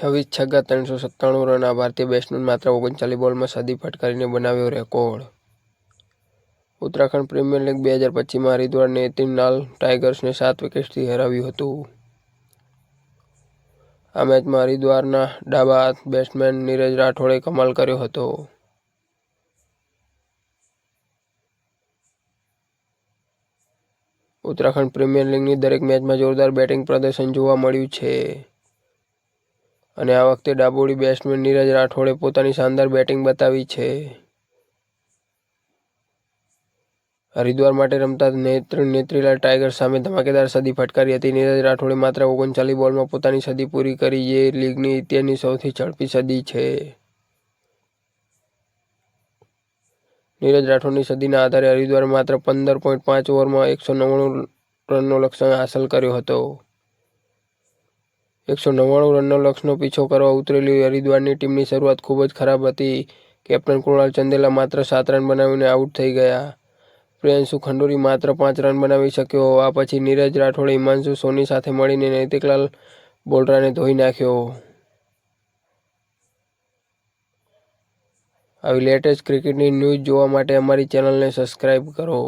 છવ્વીસ છગ્ગા ત્રણસો સત્તાણું રન આ ભારતીય બેટ્સમેન માત્ર ઓગણચાલીસ બોલમાં સદી ફટકારીને બનાવ્યો રેકોર્ડ ઉત્તરાખંડ પ્રીમિયર લીગ બે હજાર પચીસમાં નેતિન તિરનાલ ટાઇગર્સને સાત વિકેટથી હરાવ્યું હતું. આ મેચમાં હરિદ્વારના ડાબા બેટ્સમેન નીરજ રાઠોડે કમાલ કર્યો હતો. ઉત્તરાખંડ પ્રીમિયર લીગની દરેક મેચમાં જોરદાર બેટિંગ પ્રદર્શન જોવા મળ્યું છે. અને આ વખતે ડાબોડી બેટ્સમેન નીરજ રાઠોડે પોતાની શાનદાર બેટિંગ બતાવી છે. હરિદ્વાર માટે રમતા નેત્ર, નેત્રીલાલ ટાઈગર સામે ધમાકેદાર સદી ફટકારી હતી. નીરજ રાઠોડે માત્ર ઓગણચાલીસ બોલમાં પોતાની સદી પૂરી કરી. જે લીગની ઇતિહાસની સૌથી ઝડપી સદી છે. નીરજ રાઠોડની સદીના આધારે હરિદ્વારે માત્ર પંદર પોઈન્ટ પાંચ ઓવરમાં એકસો નવ્વાણું રનનો લક્ષ્યાંક હાંસલ કર્યો હતો. એકસો નવ્વાણું રનનો લક્ષ્યનો પીછો કરવા ઉતરેલી હરિદ્વારની ટીમની શરૂઆત ખૂબ જ ખરાબ હતી. કેપ્ટન કૃણાલ ચંદેલા માત્ર સાત રન બનાવીને આઉટ થઈ ગયા. પ્રિયાંશુ ખંડુરી માત્ર પાંચ રન બનાવી શક્યો, આ પછી નીરજ રાઠોડે હિમાંશુ સોની સાથે મળીને નૈતિકલાલ બોલરાને ધોઈ નાખ્યો. આવી લેટેસ્ટ ક્રિકેટની ન્યૂઝ જોવા માટે અમારી ચેનલને સબસ્ક્રાઈબ કરો.